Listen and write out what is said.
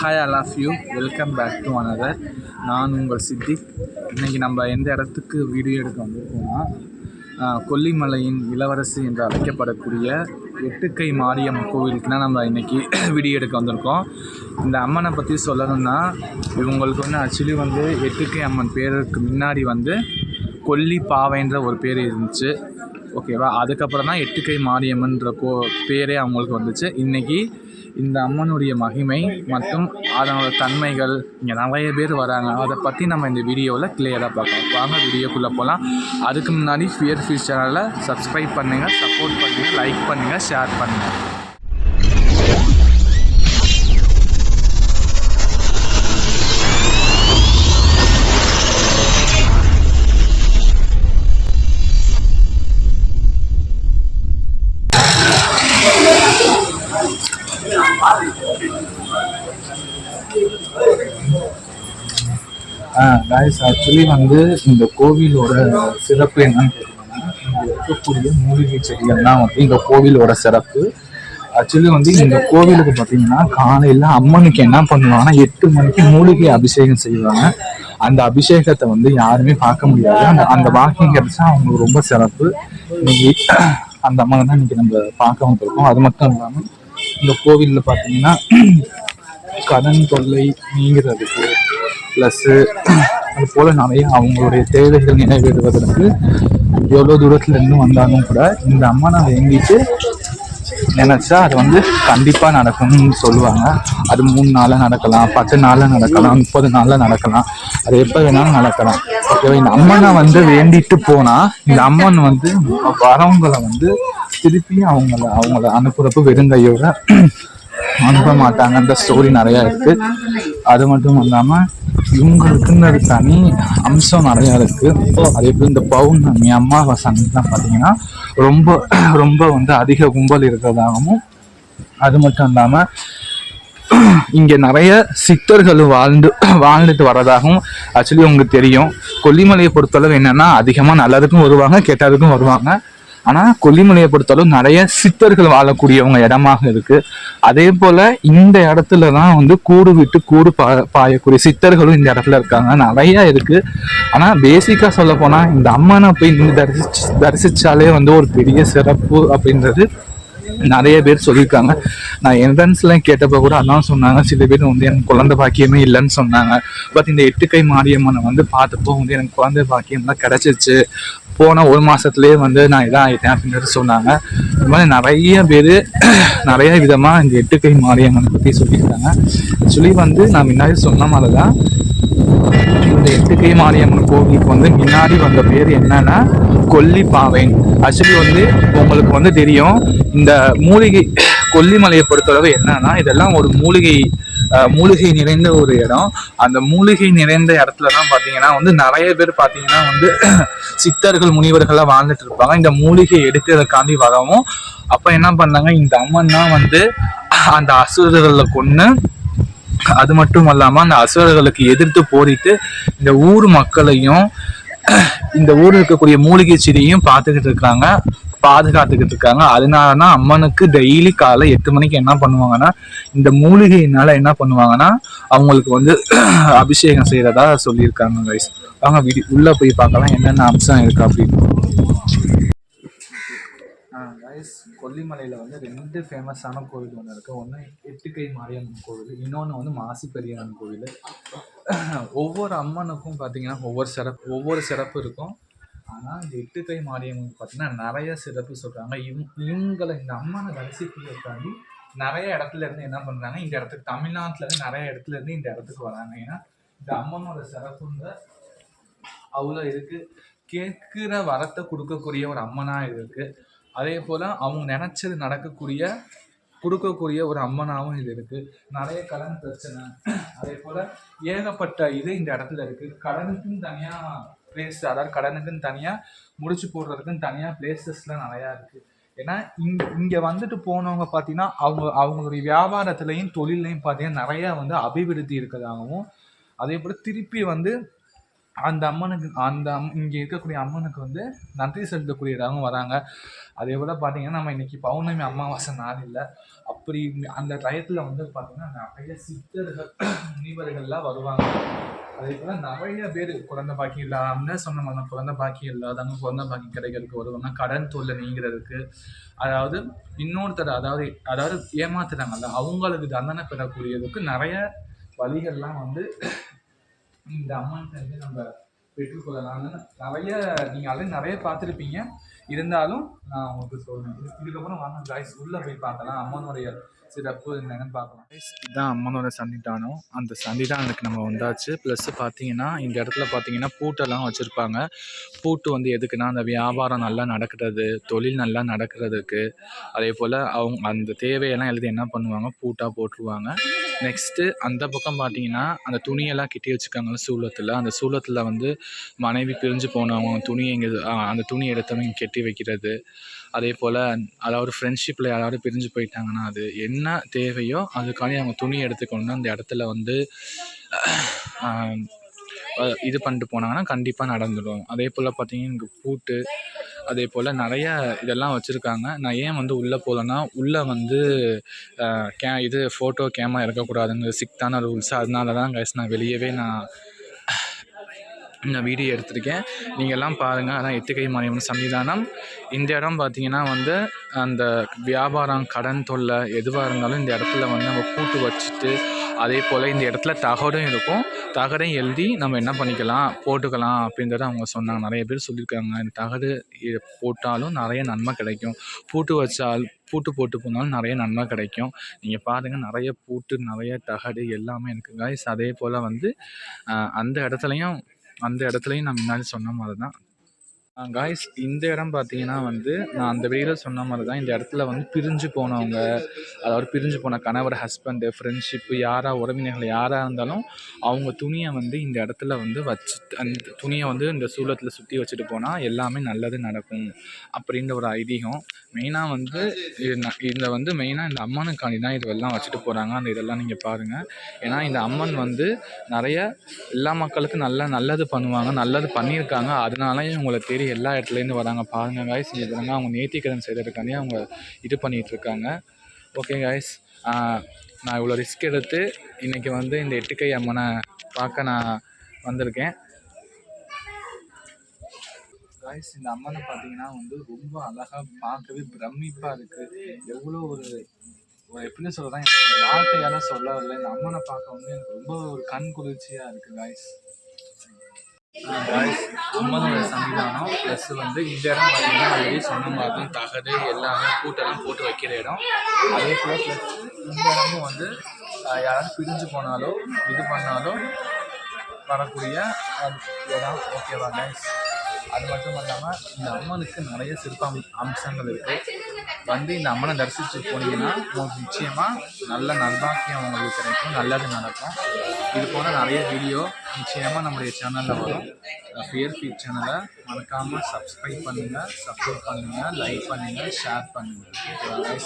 Hi I love you welcome back to another நான் உங்கள் சித்திக். இன்றைக்கி நம்ம எந்த இடத்துக்கு வீடியோ எடுக்க வந்திருக்கோம்னா கொல்லிமலையின் இளவரசி என்று அழைக்கப்படக்கூடிய எட்டுக்கை மாரியம்மன் கோவிலுக்கு தான் நம்ம இன்றைக்கி வீடியோ எடுக்க வந்திருக்கோம். இந்த அம்மனை பற்றி சொல்லணும்னா இவங்களுக்கு வந்து ஆக்சுவலி வந்து எட்டுக்கை அம்மன் பேருக்கு முன்னாடி வந்து கொல்லி பாவைன்ற ஒரு பேர் இருந்துச்சு. ஓகேவா? அதுக்கப்புறம் தான் எட்டுக்கை மாரியம்மன்ற கோ பேரே அவங்களுக்கு வந்துச்சு. இன்றைக்கி இந்த அம்மனுடைய மகிமை மற்றும் அதனோட தன்மைகள் இங்கே நிறைய பேர் வராங்க. அதை பற்றி நம்ம இந்த வீடியோவில் கிளியராக பார்க்கலாம். வாங்க வீடியோக்குள்ளே போகலாம் அதுக்கு முன்னாடி ஃபியர் ஃபீஸ் சேனலை சப்ஸ்கிரைப் பண்ணுங்கள் சப்போர்ட் பண்ணுங்கள் லைக் பண்ணுங்கள் ஷேர் பண்ணுங்கள் காய்ஸ் ஆக்சுவலி வந்து இந்த கோவிலோட சிறப்பு என்னன்னு கேட்டீங்கன்னா இங்கே இருக்கக்கூடிய மூலிகை செடிகள் தான் வந்து இந்த கோவிலோட சிறப்பு. ஆக்சுவலி வந்து இந்த கோவிலுக்கு பார்த்தீங்கன்னா காலையில் அம்மனுக்கு என்ன பண்ணுவாங்கன்னா எட்டு மணிக்கு மூலிகை அபிஷேகம் செய்வாங்க. அந்த அபிஷேகத்தை வந்து யாருமே பார்க்க முடியாது. அந்த அந்த வாக்கிங் கிடைச்சா அவங்களுக்கு ரொம்ப சிறப்பு. இன்னைக்கு அந்த அம்மனை தான் இன்னைக்கு நம்ம பார்க்க வந்திருக்கோம். அது மட்டும் இல்லாமல் இந்த கோவிலில் பார்த்தீங்கன்னா கடன் தொல்லை நீங்கிறதுக்கு ப்ளஸ்ஸு அது போல் நிறைய அவங்களுடைய தேவைகள் நிறைவேறுவதற்கு எவ்வளோ தூரத்தில் இருந்து வந்தாலும் கூட இந்த அம்மனை வேண்டிட்டு நினச்சா அது வந்து கண்டிப்பாக நடக்கும்னு சொல்லுவாங்க. அது மூணு நாளில் நடக்கலாம் பத்து நாளில் நடக்கலாம் முப்பது நாளில் நடக்கலாம். அது எப்போ வேணாலும் நடக்கலாம். ஓகேவா இந்த அம்மனை வந்து வேண்டிட்டு போனால் இந்த அம்மன் வந்து வரவங்களை வந்து திருப்பியும் அவங்கள அவங்கள அனுப்புறப்ப வெறுங்கையோட அனுப்ப மாட்டாங்கன்ற ஸ்டோரி நிறையா இருக்கு. அது மட்டும் இல்லாமல் இவங்களுக்குன்னு தனி அம்சம் நிறையா இருக்கு. அதே போல் இந்த பௌர்ணமி அமாவாசை அன்னைக்குலாம் பார்த்தீங்கன்னா ரொம்ப ரொம்ப வந்து அதிக கும்பல் இருக்கிறதாகவும் அது மட்டும் இல்லாமல் இங்கே நிறைய சித்தர்கள் வாழ்ந்து வாழ்ந்துட்டு வரதாகவும் ஆக்சுவலி உங்களுக்கு தெரியும். கொல்லிமலையை பொறுத்தளவு என்னென்னா அதிகமாக நல்லதுக்கும் வருவாங்க கெட்டதுக்கும் வருவாங்க. ஆனா கொல்லிமலையை பொறுத்தளவு நிறைய சித்தர்கள் வாழக்கூடியவங்க இடமாக இருக்கு. அதே போல இந்த இடத்துல தான் வந்து கூடு விட்டு கூடு பா பாயக்கூடிய சித்தர்களும் இந்த இடத்துல இருக்காங்க. நிறைய இருக்கு. ஆனா பேசிக்கா சொல்ல போனா இந்த அம்மனை போய் நின்னு தரிசி தரிசிச்சாலே வந்து ஒரு பெரிய சிறப்பு அப்படின்றது நிறைய பேர் சொல்லியிருக்காங்க. நான் என்ட்ரன்ஸ்லாம் கேட்டப்போ கூட அதான் சொன்னாங்க. சில பேர் வந்து எனக்கு குழந்தை பாக்கியமே இல்லைன்னு சொன்னாங்க. பட் இந்த எட்டுக்கை மாரியம்மனை வந்து பார்த்தப்போ வந்து எனக்கு குழந்தை பாக்கியம்லாம் கிடச்சிச்சு. போன ஒரு மாதத்துலேயே வந்து நான் இதான் ஆயிட்டேன் அப்படின்னு சொன்னாங்க. இந்த மாதிரி நிறைய பேர் நிறைய விதமாக இந்த எட்டுக்கை மாரியம்மனை பற்றி சொல்லியிருக்காங்க. ஆக்சுவலி வந்து நான் முன்னாடி சொன்ன மாதிரி தான் இந்த எட்டுக்கை மாரியம்மன் கோவிலுக்கு வந்து முன்னாடி வந்த பேர் என்னன்னா கொல்லிப்பாவை ஆக்சுவலி வந்து உங்களுக்கு வந்து தெரியும் இந்த மூலிகை கொல்லிமலையை பொறுத்தளவு என்னன்னா இதெல்லாம் ஒரு மூலிகை மூலிகை நிறைந்த ஒரு இடம். அந்த மூலிகை நிறைந்த இடத்துல தான் பார்த்தீங்கன்னா வந்து நிறைய பேர் பார்த்தீங்கன்னா வந்து சித்தர்கள் முனிவர்கள்லாம் வாழ்ந்துட்டு இருப்பாங்க. இந்த மூலிகை எடுக்கிறதுக்காண்டி வரவும். அப்போ என்ன பண்ணாங்க இந்த அம்மன் தான் வந்து அந்த அசுரர்களை கொன்று அது மட்டும் இல்லாமல் அந்த அசுரர்களுக்கு எதிர்த்து போரிட்டு இந்த ஊர் மக்களையும் இந்த ஊரில் இருக்கக்கூடிய மூலிகை செடியையும் பார்த்துக்கிட்டு இருக்காங்க பாதுகாத்துக்கிட்டு இருக்காங்க. அதனால தான் அம்மனுக்கு டெய்லி காலை எட்டு மணிக்கு என்ன பண்ணுவாங்கன்னா இந்த மூலிகையினால என்ன பண்ணுவாங்கன்னா அவங்களுக்கு வந்து அபிஷேகம் செய்யறதா சொல்லியிருக்காங்க கைஸ் வாங்க வீடு உள்ள போய் பார்க்கலாம் என்னென்ன அம்சம் இருக்கு அப்படின்னு. கைஸ் கொல்லிமலையில் வந்து ரெண்டு ஃபேமஸான கோவில் ஒன்று இருக்குது ஒன்று எட்டுக்கை மாரியம்மன் கோவில் இன்னொன்று வந்து மாசி பெரியம்மன் கோவில். ஒவ்வொரு அம்மனுக்கும் பார்த்தீங்கன்னா ஒவ்வொரு சிறப்பு ஒவ்வொரு சிறப்பு இருக்கும். ஆனால் இந்த எட்டுக்கை மாரியம்மன் பார்த்தீங்கன்னா நிறைய சிறப்பு சொல்கிறாங்க இவ் இவங்களை இந்த அம்மனை தரிசிக்கிறதுக்காண்டி நிறைய இடத்துல இருந்து என்ன பண்ணுறாங்க இந்த இடத்துக்கு தமிழ்நாட்டிலேருந்து நிறைய இடத்துல இருந்து இந்த இடத்துக்கு வராங்க. ஏன்னா இந்த அம்மனோட சிறப்புங்க அவ்வளோ இருக்குது கேட்குற வரத்தை கொடுக்கக்கூடிய ஒரு அம்மனாக இருக்குது அதே போல் அவங்க நினச்சது நடக்கக்கூடிய கொடுக்கக்கூடிய ஒரு அம்மனாவும் இது இருக்குது நிறைய கடன் பிரச்சனை. அதே போல் ஏகப்பட்ட இது இந்த இடத்துல இருக்குது கடனுக்குன்னு தனியாக பிளேஸ் அதாவது கடனுக்குன்னு தனியாக முடிச்சு போடுறதுக்குன்னு தனியாக பிளேசஸ்லாம் நிறையா இருக்குது ஏன்னா இங் இங்கே வந்துட்டு போனவங்க பார்த்தீங்கன்னா அவங்க அவங்களுடைய வியாபாரத்துலையும் தொழிலையும் பார்த்தீங்கன்னா நிறையா வந்து அபிவிருத்தி இருக்கிறதாகவும் அதே போல் திருப்பி வந்து அந்த அம்மனுக்கு அந்த அம் இங்கே இருக்கக்கூடிய அம்மனுக்கு வந்து நன்றி செலுத்தக்கூடியதாகவும் வராங்க. அதே போல் பார்த்தீங்கன்னா நம்ம இன்றைக்கி பௌர்ணமி அமாவாசை நாள் இல்லை அப்படி அந்த டயத்தில் வந்து பார்த்திங்கன்னா நிறைய சித்தர்கள் முனிவர்கள்லாம் வருவாங்க. அதே போல் நிறைய பேர் குழந்தை பாக்கி இல்லாமல் சொன்ன மாதிரி குழந்தை பாக்கி இல்லாதவங்க குழந்தை பாக்கி கிடைக்கிறதுக்கு வருவாங்க. கடன் தொல்லை நீங்கிறதுக்கு. அதாவது இன்னொருத்தர் அதாவது அதாவது ஏமாத்துறாங்கல்ல அவங்களுக்கு தண்டனை பெறக்கூடியதுக்கு நிறைய வழிகள்லாம் வந்து இந்த அம்மன் வந்து நம்ம பெற்றுக்கொள்ளலாம்னு நிறைய நீங்கள் ஆல்ரெடி நிறைய பார்த்துருப்பீங்க. இருந்தாலும் நான் உங்களுக்கு சொல்கிறேன் இதுக்கப்புறம் வாங்க காய்ஸ் உள்ளே போய் பார்க்கலாம். அம்மனுடைய சிறப்பு என்னென்னு பார்க்கலாம். இதுதான் அம்மனோட சன்னிதானம். அந்த சன்னிதானத்துக்கு நம்ம வந்தாச்சு. ப்ளஸ் பார்த்தீங்கன்னா இந்த இடத்துல பார்த்தீங்கன்னா பூட்டெல்லாம் வச்சுருப்பாங்க. பூட்டு வந்து எதுக்குன்னா அந்த வியாபாரம் நல்லா நடக்கிறது தொழில் நல்லா நடக்கிறதுக்கு. அதே போல் அவங்க அந்த தேவையெல்லாம் எழுதி என்ன பண்ணுவாங்க? பூட்டாக போட்டுருவாங்க. நெக்ஸ்ட்டு அந்த பக்கம் பார்த்தீங்கன்னா அந்த துணியெல்லாம் கட்டி வச்சுருக்காங்கல்ல சூலத்தில். அந்த சூலத்தில் வந்து மனைவி பிரிஞ்சு போனவங்க துணி எங்கே அந்த துணி எடுத்தவங்க கெட்டி கட்டி வைக்கிறது. அதே போல் அதாவது ஃப்ரெண்ட்ஷிப்பில் யாராவது பிரிஞ்சு போயிட்டாங்கன்னா அது என்ன தேவையோ அதுக்காண்டி அவங்க துணி எடுத்துக்கணும்னா அந்த இடத்துல வந்து இது பண்ணிட்டு போனாங்கன்னா கண்டிப்பாக நடந்துடும். அதே போல் பார்த்தீங்கன்னா இங்கே பூட்டு அதே போல் நிறைய இதெல்லாம் வச்சுருக்காங்க. நான் ஏன் வந்து உள்ளே போகலன்னா உள்ளே வந்து கே இது ஃபோட்டோ கேமரா இருக்கக்கூடாதுங்க சிக்தான ரூல்ஸ் அதனால தான் கைஸ் நான் வெளியவே நான் நான் வீடியோ எடுத்திருக்கேன். நீங்கள் எல்லாம் பாருங்கள் அதான் எத்திகை மாரியம்மன் சன்னிதானம். இந்த இடம் பார்த்தீங்கன்னா வந்து அந்த வியாபாரம் கடன் தொல்லை எதுவாக இருந்தாலும் இந்த இடத்துல வந்து நம்ம கூட்டு வச்சுட்டு அதே போல் இந்த இடத்துல தகடும் இருக்கும். தகடையும் எழுதி நம்ம என்ன பண்ணிக்கலாம் போட்டுக்கலாம் அப்படின்றத அவங்க சொன்னாங்க. நிறைய பேர் சொல்லியிருக்காங்க. இந்த தகடு போட்டாலும் நிறைய நன்மை கிடைக்கும். பூட்டு வச்சால் பூட்டு போட்டு போனாலும் நிறைய நன்மை கிடைக்கும். நீங்கள் பாருங்கள் நிறைய பூட்டு நிறைய தகடு எல்லாமே எனக்கு guys அதே போல் வந்து அந்த இடத்துலையும் அந்த இடத்துலையும் நான் முன்னாடி சொன்ன மாதிரி தான் காய்ஸ் இந்த இடம் பார்த்தீங்கன்னா வந்து நான் அந்த வீடியோவில் சொன்ன மாதிரி தான் இந்த இடத்துல வந்து பிரிஞ்சு போனவங்க அதாவது பிரிஞ்சு போன கணவர் ஹஸ்பண்டு ஃப்ரெண்ட்ஷிப்பு யாராக உறவினர்கள் யாராக இருந்தாலும் அவங்க துணியை வந்து இந்த இடத்துல வந்து வச்சு அந்த துணியை வந்து இந்த சூலத்தில் சுற்றி வச்சுட்டு போனால் எல்லாமே நல்லது நடக்கும் அப்படின்ற ஒரு ஐதீகம். மெயினாக வந்து இது இந்த வந்து மெயினாக இந்த அம்மனுக்காண்டி தான் இதெல்லாம் வச்சுட்டு போகிறாங்க அந்த இதெல்லாம் நீங்கள் பாருங்கள் ஏன்னா இந்த அம்மன் வந்து நிறைய எல்லா மக்களுக்கும் நல்ல நல்லது பண்ணுவாங்க நல்லது பண்ணியிருக்காங்க. அதனால உங்களை தேடி எல்லா இடத்துலேருந்து வராங்க. பாருங்கள் காய்ஸ் இங்கே பாருங்க. அவங்க நேர்த்திக்கடன் செய்கிறதுக்காண்டி அவங்க இது பண்ணிகிட்ருக்காங்க ஓகே காய்ஸ் நான் இவ்வளோ ரிஸ்க் எடுத்து இன்றைக்கி வந்து இந்த எட்டுக்கை அம்மனை பார்க்க நான் வந்திருக்கேன். காய்ஸ் இந்த அம்மனை பார்த்தீங்கன்னா வந்து ரொம்ப அழகாக பார்க்கவே பிரமிப்பாக இருக்குது எவ்வளோ ஒரு எப்படி சொல்கிறேன் வார்த்தையால சொல்ல வரல. இந்த அம்மனை பார்க்க வந்து எனக்கு ரொம்ப ஒரு கண் குளிர்ச்சியாக இருக்குது காய்ஸ் காய்ஸ் அம்மனோட சன்னிதானம் ப்ளஸ் வந்து இந்த இடம் பார்த்தீங்கன்னா ஆல்ரெடி சொன்ன மாதிரி தான் தகடு எல்லாமே கூட்டெல்லாம் போட்டு வைக்கிற இடம். அதே போல் ப்ளஸ் இந்த இடமும் வந்து யாராவது பிரிஞ்சு போனாலோ இது பண்ணாலோ வரக்கூடிய இடம் ஓகேவா கைஸ் அது மட்டும் இல்லாமல் இந்த அம்மனுக்கு நிறைய சிறப்பு அம்- அம்சங்கள் இருக்குது வந்து இந்த அம்மனை தரிசித்து போனீங்கன்னா உங்களுக்கு நிச்சயமாக நல்ல நல்பாக்கியம் உங்களுக்கு கிடைக்கும் நல்லது நடக்கும். இது போல நிறைய வீடியோ நிச்சயமாக நம்மளுடைய சேனலில் வரும். ஃபியர் ஃபீட் சேனலை மறக்காமல் சப்ஸ்கிரைப் பண்ணுங்கள் சப்போர்ட் பண்ணுங்கள் லைக் பண்ணுங்கள் ஷேர் பண்ணுங்கள்